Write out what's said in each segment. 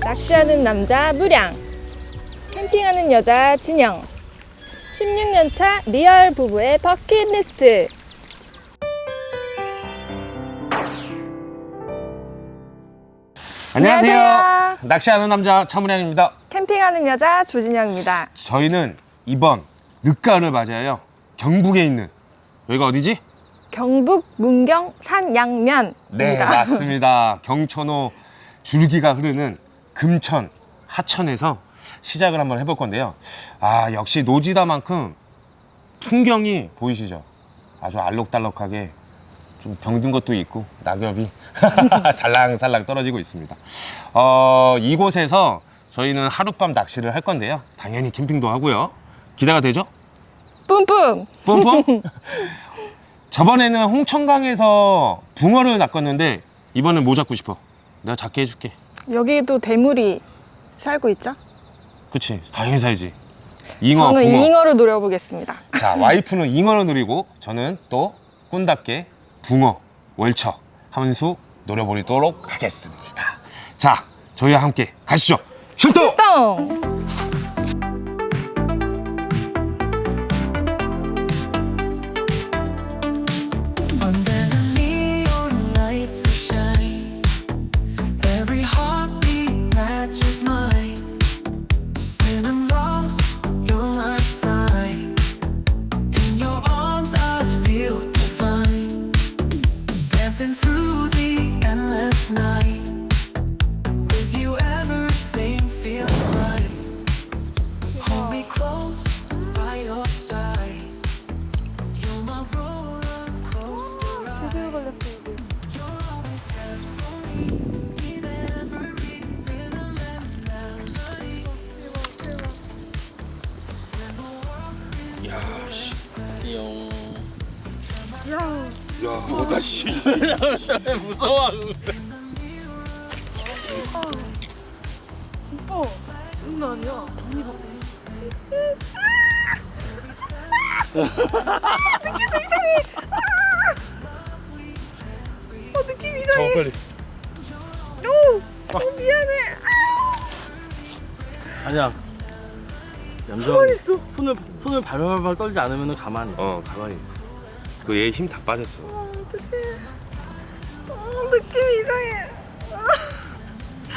낚시하는 남자 무량, 캠핑하는 여자 진영, 16년차 리얼 부부의 버킷리스트. 안녕하세요. 안녕하세요. 낚시하는 남자 차문양입니다. 캠핑하는 여자 조진영입니다. 저희는 이번 늦가을을 맞이하여 경북에 있는 여기가 어디지? 경북 문경 산양면입니다. 네, 맞습니다. 경천호 줄기가 흐르는 금천 하천에서 시작을 한번 해볼 건데요. 아, 역시 노지다만큼 풍경이 보이시죠? 아주 알록달록하게 좀 병든 것도 있고 낙엽이 살랑살랑 떨어지고 있습니다. 어, 이곳에서 저희는 하룻밤 낚시를 할 건데요. 당연히 캠핑도 하고요. 기대가 되죠? 뿜뿜. 뿜뿜. 저번에는 홍천강에서 붕어를 낚았는데 이번엔 뭐 잡고 싶어? 내가 잡게 해줄게. 여기도 대물이 살고 있죠? 그치? 당연히 살지. 잉어, 저는 붕어. 잉어를 노려보겠습니다. 자, 와이프는 잉어를 누리고 저는 또 꾼답게 붕어, 월처, 함수 노려보도록 하겠습니다. 자, 저희와 함께 가시죠. 출동! 똥! Coaster ride. You're always there for me in every rhythm and melody. When the world 야, 씨. 야, 뭐다, 씨. 무서워. 어, 이상해. 빨리. 오! 어, 미안해. 아니야. 가만히 있어. 손을 손을 발발발 떨지 않으면 가만히. 있어. 어, 가만히. 그얘 힘 다 빠졌어. 어, 느낌 이상해.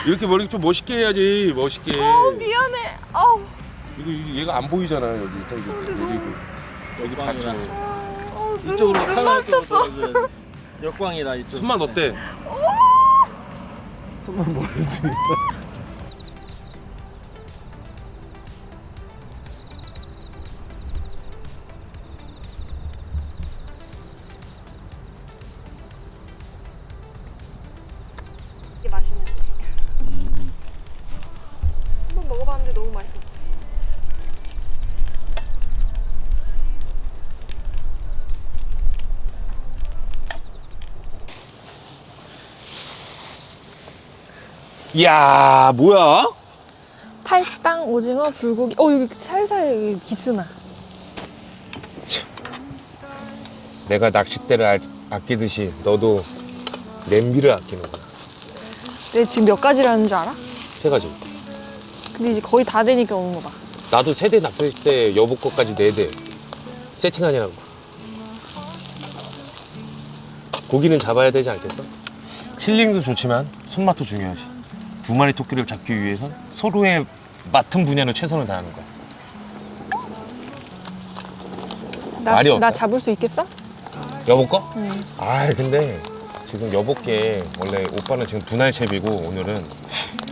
이렇게 머리 좀 멋있게 해야지, 멋있게. 어, 미안해. 어, 이거, 이거 얘가 안 보이잖아, 여기. 딱 이거 그리고 여기 역광이라. 받쳐. 어, 눈, 이쪽으로 눈 맞췄어. 떨어져야. 역광이라 이쪽. 손만 어때? 손만 모르지. 이야, 뭐야? 팔당 오징어 불고기. 어 여기 살살 여기 기스나. 내가 낚싯대를 아- 아끼듯이 너도 냄비를 아끼는구나. 내 지금 몇 가지라는 줄 알아? 세 가지. 근데 이제 거의 다 되니까 오는 거 봐. 나도 세대 낚싯대 여보 거까지 네 대. 세팅하냐고. 고기는 잡아야 되지 않겠어? 힐링도 좋지만 손맛도 중요하지. 두 마리 토끼를 잡기 위해선 서로의 맡은 분야는 최선을 다하는 거야. 나, 말이 나 없다. 잡을 수 있겠어? 여보 거? 응. 아 근데 지금 여보께 원래 오빠는 지금 분할 채비고 오늘은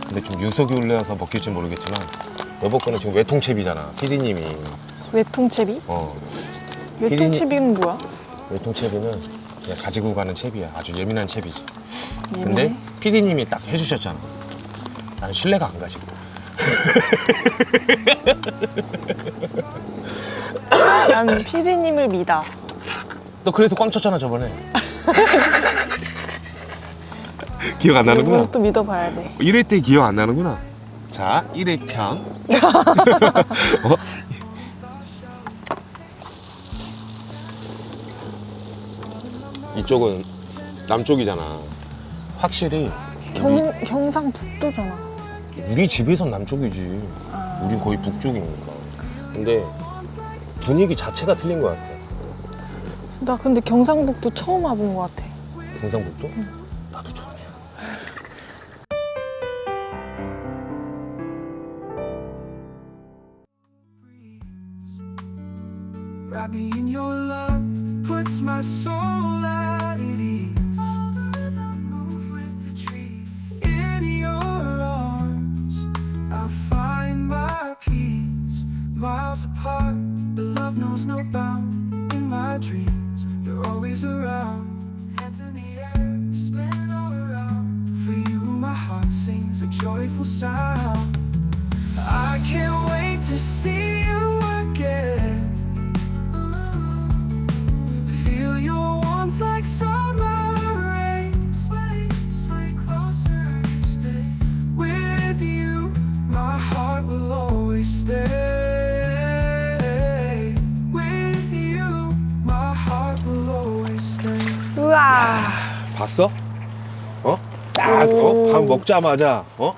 근데 좀 유속이 올라서 먹힐지 모르겠지만 여보 거는 지금 외통채비잖아 피디님이 외통채비? 어 외통채비는 뭐야? 외통채비는 그냥 가지고 가는 채비야 아주 예민한 채비지? 근데 피디님이 딱 해주셨잖아 나는 신뢰가 안 가지 난 피디님을 믿어. 너 그래서 꽝 쳤잖아 저번에 기억 안 나는구나 이걸 또 믿어봐야 돼. 1회 때 기억 안 나는구나 자 1회 편 어? 이쪽은 남쪽이잖아 확실히 경, 경상북도잖아. 우리 집에선 남쪽이지 우린 거의 북쪽이니까 근데 분위기 자체가 틀린 것 같아 나 근데 경상북도 처음 와본 것 같아. 경상북도? 나 Miles apart, but love knows no bound. In my dreams, you're always around. Hands in the air, spin all around. For you, my heart sings a joyful sound. I can't wait to see 봤어? 어? 딱, 어? 밥 먹자마자, 어?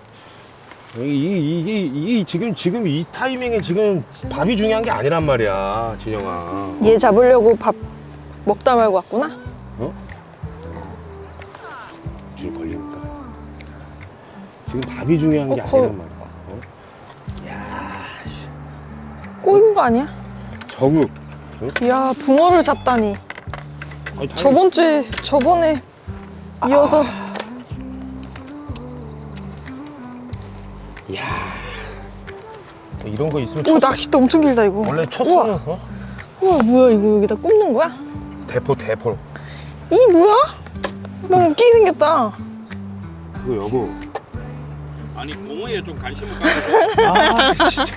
이, 이, 이게, 이게 지금, 지금 이 타이밍에 지금 밥이 중요한 게 아니란 말이야, 진영아. 얘 잡으려고 밥 먹다 말고 왔구나? 줄 걸리니까. 지금 밥이 중요한 게 어, 거- 아니란 말이야. 어? 꼬인 거 아니야? 정읍. 이야, 붕어를 잡다니. 아니, 다행히- 저번 주에, 저번에 이어서. 이야. 이런 거 있으면 오, 첫, 낚싯대 엄청 길다, 이거. 원래 첫 우와. 어? 우와, 뭐야, 이거 여기다 꼽는 거야? 대포, 대포. 이 뭐야? 너무 웃기게 생겼다. 그거 여보. 아니 공어에 좀 관심을 가져. 아, 진짜.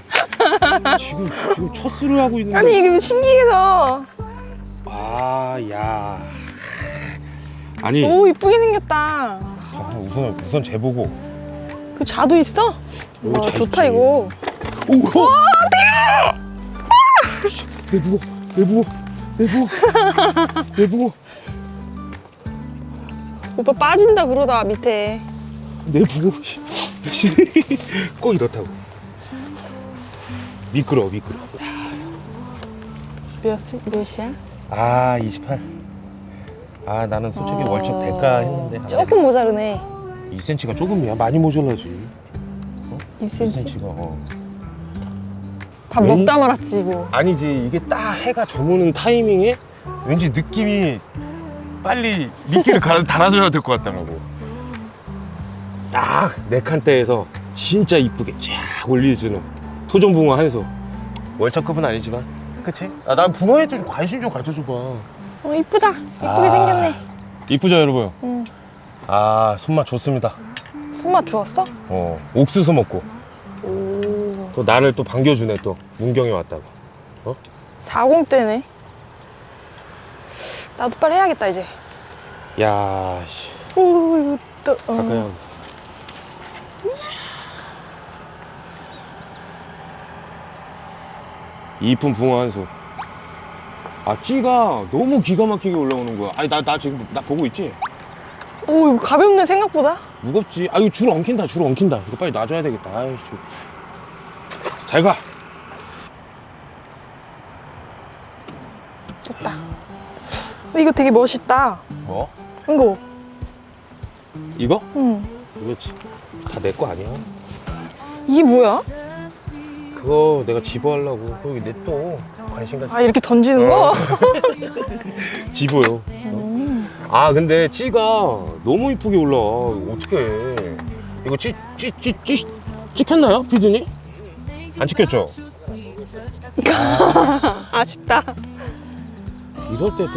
지금, 지금 첫 수를 하고 있는데. 아니, 이게 신기해서. 아, 야. 아니, 오, 이쁘게 생겼다. 아, 우선 우선 재보고. 그 자도 있어? 오, 와, 자 좋다, 있지. 이거. 오, 와, 내 무거, 내 무거, 내 무거, 내 무거, 오빠 빠진다 그러다, 밑에. 내. 씨. 꼭 이렇다고. 미끄러, 미끄러. 몇, 시- 몇이야? 아, 28. 아, 나는 솔직히 어. 월척 대가 했는데. 조금 모자르네. 2cm가 조금이야. 많이 모자라지. 2cm? 2cm가. 어. 밥 왠- 먹다 말았지, 이거. 아니지 이게 딱 해가 저무는 타이밍에 왠지 느낌이 빨리 미끼를 갈아 달아줘야 될 것 같더라고 딱 네 칸대에서 진짜 이쁘게 쫙 올려주는 토종붕어 한수 월척급은 아니지만 그치? 아, 난 붕어에 좀 관심 좀 가져줘봐 어, 이쁘다. 이쁘게 아. 생겼네. 이쁘죠 여러분? 응. 아 손맛 좋습니다 손맛 좋았어? 어 옥수수 먹고 오. 또 나를 또 반겨주네 또 문경에 왔다고 40 대네. 나도 빨리 해야겠다, 이제. 야 씨. 오, 이거 또. 어. 그냥 이쁜 붕어 한수 아 찌가 너무 기가 막히게 올라오는 거야 아니 나, 나 지금 나 보고 있지? 오, 이거 가볍네, 생각보다. 무겁지 아 이거 줄 엉킨다 줄 엉킨다 이거 빨리 놔줘야 되겠다 아이씨 잘가 됐다. 근데 이거 되게 멋있다. 뭐? 이거. 이거? 응. 이거 다 내 거 아니야 이게 뭐야? 그거 내가 집어하려고 그거 내또 관심 갖아 이렇게 던지는 거? 집어요 아 근데 찌가 너무 이쁘게 올라와 어떡해 이거 찌 찌 찌 찌 찍혔나요 피디님? 안 찍혔죠? 아쉽다. 이럴 때도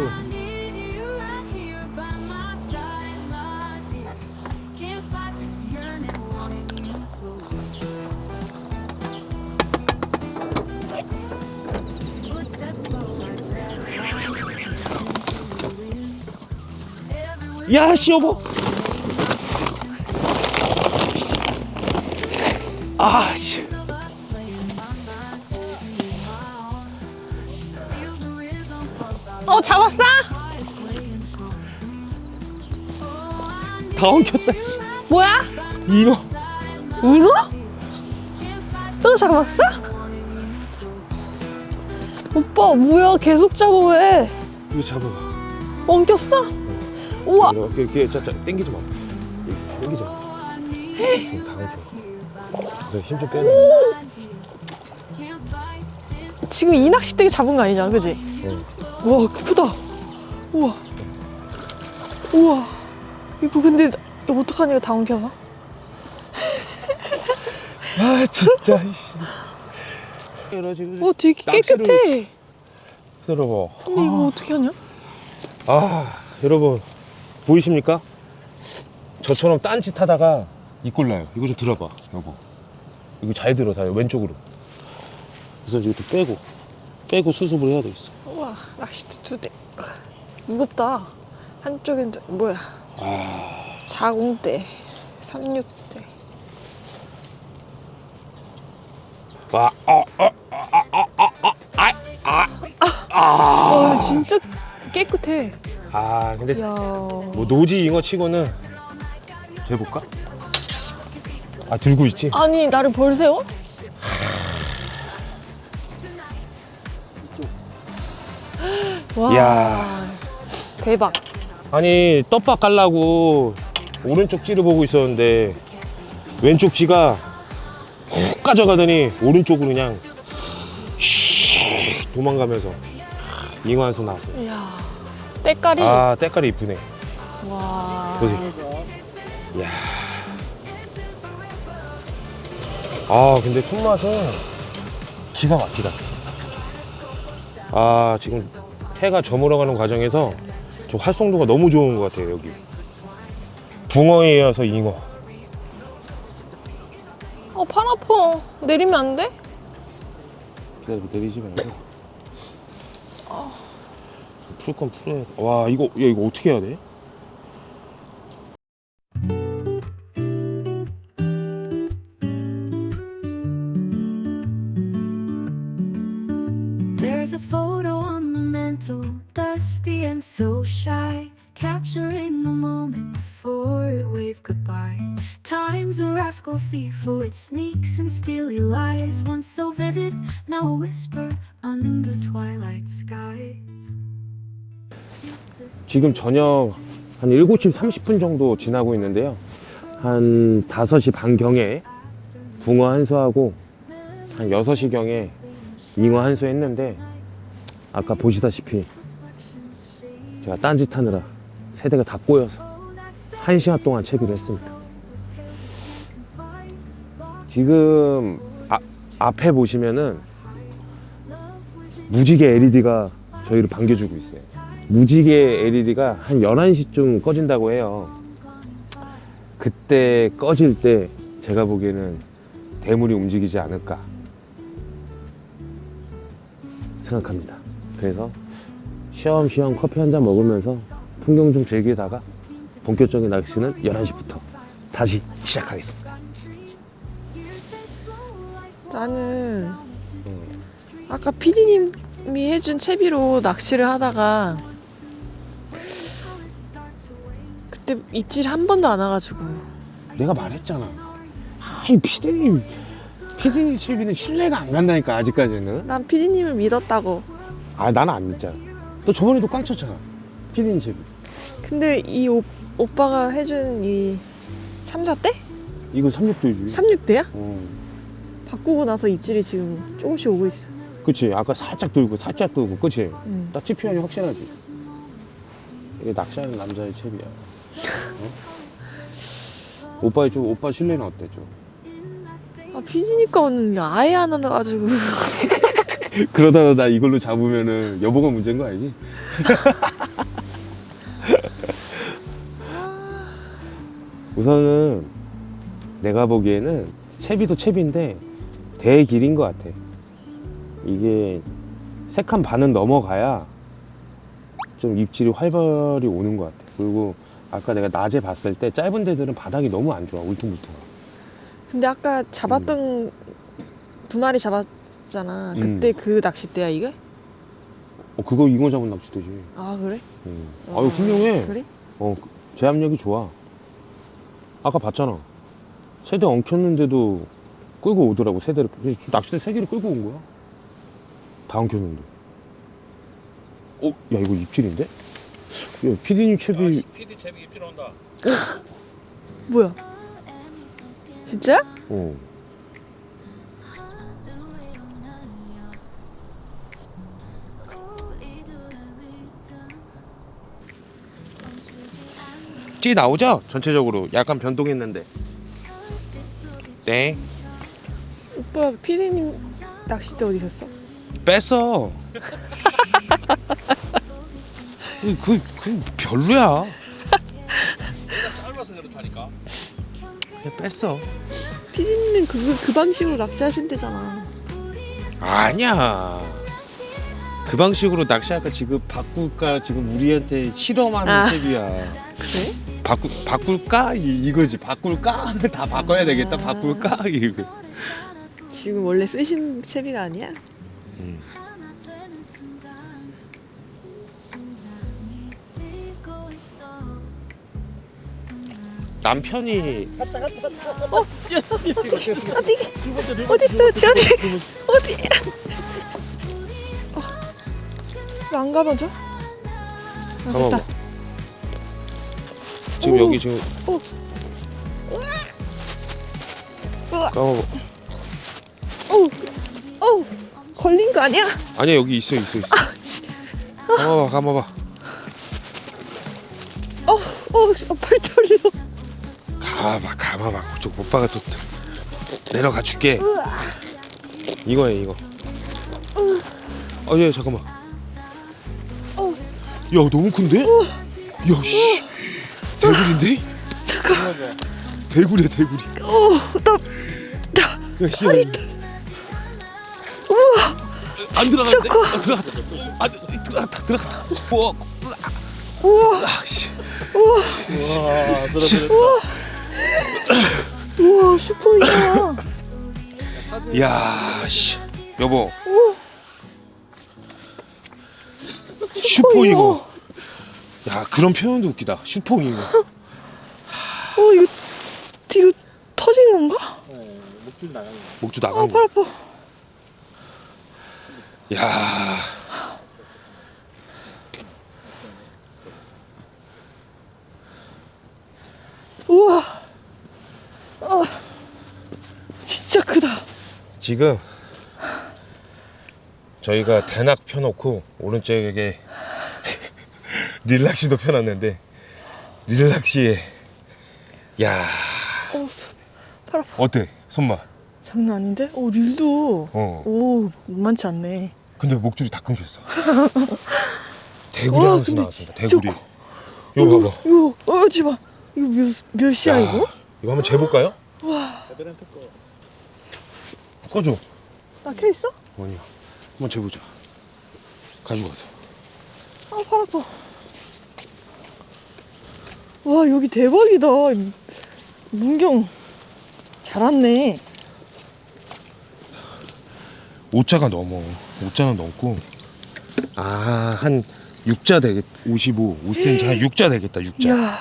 야 씨 여보 아 씨 어 잡았어? 다 엉켰다 씨. 뭐야? 이거 이거? 또 잡았어? 오빠 뭐야 계속 잡아 왜? 이거 잡아봐 엉켰어? 우와! 이렇게 이렇게 땡기지 마. 땡기지 마. 지금 다 엉켜 그래 힘좀 빼 지금 이 낚싯대기 잡은 거 아니잖아 그지? 어. 우와 크다. 우와. 우와. 이거 근데 이거 어떡하냐 이거 다 엉켜서? 아 진짜. 어 되게 깨끗해. 들어봐. 근데 이거 어떻게 하냐? 아 여러분 보이십니까? 저처럼 딴짓 하다가 이꼴 나요. 이거 좀 들어봐 여보. 이거 잘 들어 다 왼쪽으로. 우선 이거 좀 빼고 빼고 수습을 해야 되겠어. 우와 낚싯대 두대. 무겁다. 한쪽엔 저- 뭐야? 아 40대 36대. 아, 아, 아, 와 근데 진짜 깨끗해 아 근데 이야 뭐 노지 잉어 치고는 재볼까? 아 들고 있지? 아니 나를 벌 세워? 와 이야. 대박 아니 떡밥 깔라고 오른쪽 찌를 보고 있었는데 왼쪽 찌가 훅 가져가더니 오른쪽으로 그냥 씩 도망가면서 잉어 한손 나왔어요 이야 때깔이? 아 때깔이 이쁘네. 와. 보세요 이야. 아 근데 손맛은 기가 막히다. 아 지금 해가 저물어가는 과정에서 저 활성도가 너무 좋은 것 같아요 여기. 붕어에 이어서 잉어. 어, 팔 아파. 내리면 안 돼? 기다려 내리지 말고 풀 건 풀어야 돼와 이거 야 이거 어떻게 해야 돼? There's a photo on the mantle, dusty and so shy, capturing the moment before it waved goodbye. Time's a rascal thief, oh, it sneaks and steely lies. Once 지금 저녁 한 7시 30분 정도 지나고 있는데요. 한 5시 반경에 붕어 한수하고 한 6시경에 잉어 한수 했는데 아까 보시다시피 제가 딴짓 하느라 세대가 다 꼬여서 1시간 동안 채비를 했습니다. 지금 아- 앞에 보시면은 무지개 LED가 저희를 반겨주고 있어요. 무지개 LED가 한 11시쯤 꺼진다고 해요. 그때 꺼질 때 제가 보기에는 대물이 움직이지 않을까 생각합니다. 그래서 쉬엄쉬엄 커피 한 잔 먹으면서 풍경 좀 즐기다가 본격적인 낚시는 11시부터 다시 시작하겠습니다. 나는 아까 피디님이 해준 채비로 낚시를 하다가 그때 입질 한 번도 안 와가지고 내가 말했잖아. 아이 피디님, 피디님 채비는 신뢰가 안 간다니까 아직까지는. 난 피디님을 믿었다고. 아 나는 안 믿잖아. 너 저번에도 꽝 쳤잖아. 피디님 채비. 근데 이 오, 오빠가 해준 이 3, 4대? 이거 36도이지. 36대야? 어. 바꾸고 나서 입질이 지금 조금씩 오고 있어. 그치 아까 살짝 들고 살짝 들고 그치 응. 딱 GPR이 확실하지 이게 낚시하는 남자의 어? 오빠의 좀 오빠 신뢰는 어때 좀아 피지니까 오늘 아예 안 와가지고. 그러다가 나 이걸로 잡으면은 여보가 문제인 거 알지? 우선은 내가 보기에는 채비도 채비인데 대길인 것 같아. 이게 세 칸 반은 넘어가야 좀 입질이 활발히 오는 것 같아. 그리고 아까 내가 낮에 봤을 때 짧은 데들은 바닥이 너무 안 좋아. 울퉁불퉁. 근데 아까 잡았던 두 마리 잡았잖아. 음. 그때 그 낚싯대야 이게? 어, 그거 잉어 잡은 낚시대지. 아 그래? 음. 어, 아유, 훌륭해. 그래? 어, 제압력이 좋아. 아까 봤잖아. 세대 엉켰는데도 끌고 오더라고, 세대를. 낚시대 세 개를 끌고 온 거야. 다 엉켰는데. 어, 야, 이거 입질인데? 야, 피디님 채비. PD 채비 필요한다. 뭐야? 진짜? 어. 찌 나오죠? 전체적으로. 약간 변동했는데. 네. 오빠 피디님 낚싯대 어디 있었어? 뺐어. 그, 그, 그 별로야. 짧아서 그렇다니까. 그냥 뺐어. 피디님은 그, 그 방식으로 낚시하신대잖아. 아니야. 그 방식으로 낚시할까 지금 바꿀까 지금 우리한테 실험하는 아. 챕이야. 그래? 바꾸 바꿀까 이, 이거지. 바꿀까 다 바꿔야 되겠다. 아. 바꿀까 이거. 지금 원래 쓰신 채비가 아니야? 음. 남편이 어디 어디 있어 어디 어디 어디? 어. 왜안 가봐줘? 아, 가봐봐. 됐다. 지금 오. 여기 지금 오. 우와. 가봐봐. 어우 어우 걸린 거 아니야? 아니야 여기 있어 있어 있어. 가봐봐 가봐봐. 어우 어우 어, 팔 떨려. 가봐 가봐봐 저 오빠가 또 내려가 줄게 이거야 이거 아예 잠깐만 어. 야 너무 큰데? 야씨 대구리인데? 잠깐 대구리야 대구리 야 희야 우와 안 들어갔는데? 커. 아, 들어갔다 아 들어갔다 들어갔다 우와 우와 아씨 와, 들어들어. 우와 슈퍼이야. 야씨 여보 슈퍼 잉어 야 그런 표현도 웃기다 슈퍼 잉어 어 이거 뒤로 터진 건가? 목줄 나가는 거. 아 나간 팔거 아파. 야 우와. 아 진짜 크다. 지금 저희가 대낙 펴놓고 오른쪽에 릴락시도 펴놨는데 릴락시에 야 어 팔 아파. 어때 손맛 장난 아닌데? 오 릴도 어 오 만만치 않네. 근데 목줄이 다 끊겼어 대구리 와, 한수 근데 나왔습니다 진짜 대구리 이거 봐봐 이거 어 지마 이거 몇 몇이야 야, 이거? 이거 한번 재볼까요? 거. 꺼줘 나 켜 있어? 원이야 한번 재보자 가지고 가서 아 팔 아파. 와 여기 대박이다. 문경 잘 왔네. 오자가 넘어 오자는 넘고 아 한 6자 되겠 55 5cm 한 6자 되겠다 6자 이야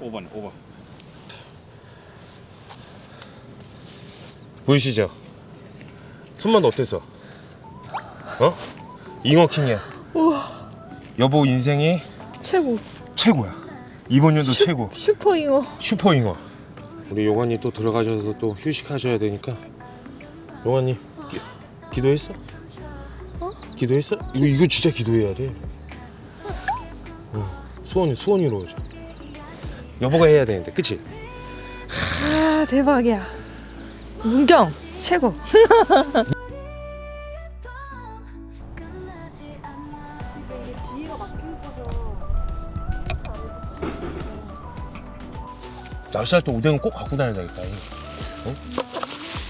5번, 5번. 보이시죠? 손맛 어땠어? 어? 잉어킹이야 우와 여보 인생이 최고 최고야 이번 연도 최고 슈퍼잉어. 슈퍼잉어 우리 요관이 또 들어가셔서 또 휴식하셔야 되니까 용환님 기, 기도했어? 기도했어? 이거 이거 진짜 기도해야 돼. 어, 소원이 소원 이루어져. 여보가 해야 되는데, 그치? 아 대박이야. 문경 최고. 낚시할 때 오뎅은 꼭 갖고 다녀야 되겠다. 어?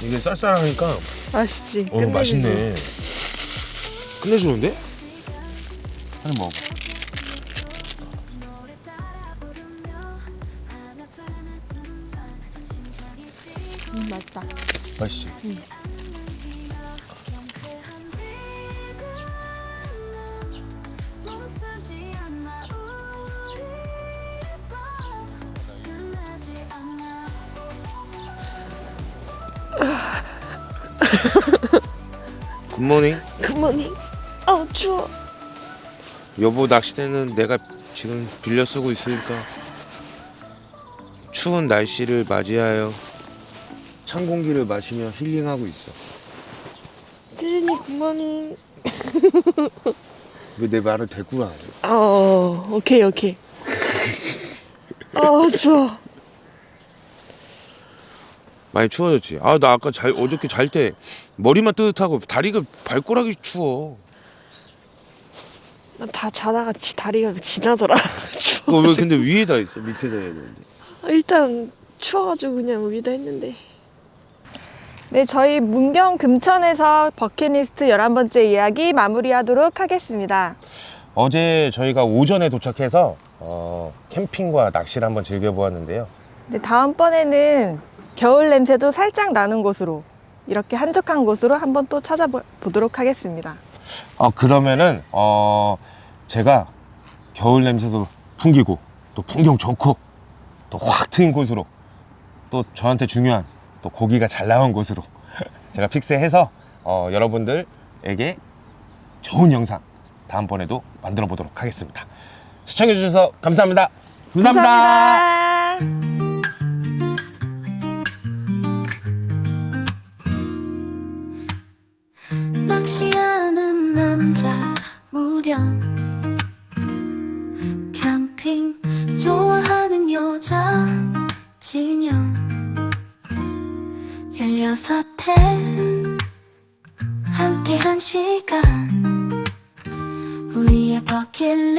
이게 쌀쌀하니까 맛있지. 어 끝내주지. 맛있네. 끝내주는데? 하나 먹어. 음, 맛있다. 맛있지. 멈 굿모닝. 굿모닝. 아 추워. 여보 낚시대는 내가 지금 빌려 쓰고 있으니까 추운 날씨를 맞이하여 찬 공기를 마시며 힐링하고 있어. 피디님 굿모닝. 왜 내 말을 안 해? 어 오케이 오케이. 아 추워. 많이 추워졌지. 아 나 아까 잘 어저께 잘 때 머리만 뜨뜻하고 다리가 발꼬락이 추워. 나 다 자다가 지, 다리가 지나더라. 추워. 그거 왜 근데 위에다 있어? 밑에다 해야 되는데. 아, 일단 추워가지고 그냥 위다 했는데. 네, 저희 문경 금천에서 버킷리스트 11번째 이야기 마무리하도록 하겠습니다. 어제 저희가 오전에 도착해서 어, 캠핑과 낚시를 한번 즐겨보았는데요. 네, 다음번에는 겨울 냄새도 살짝 나는 곳으로 이렇게 한적한 곳으로 한번 또 찾아보도록 하겠습니다. 어, 그러면은 어, 제가 겨울 냄새도 풍기고 또 풍경 좋고 또 확 트인 곳으로 또 저한테 중요한 또 고기가 잘 나온 곳으로 제가 픽스해서 어, 여러분들에게 좋은 영상 다음번에도 만들어 보도록 하겠습니다. 시청해 주셔서 감사합니다. 감사합니다. 감사합니다. 무령 캠핑 좋아하는 여자 진영 열여섯해 함께 한 시간 우리의 버킷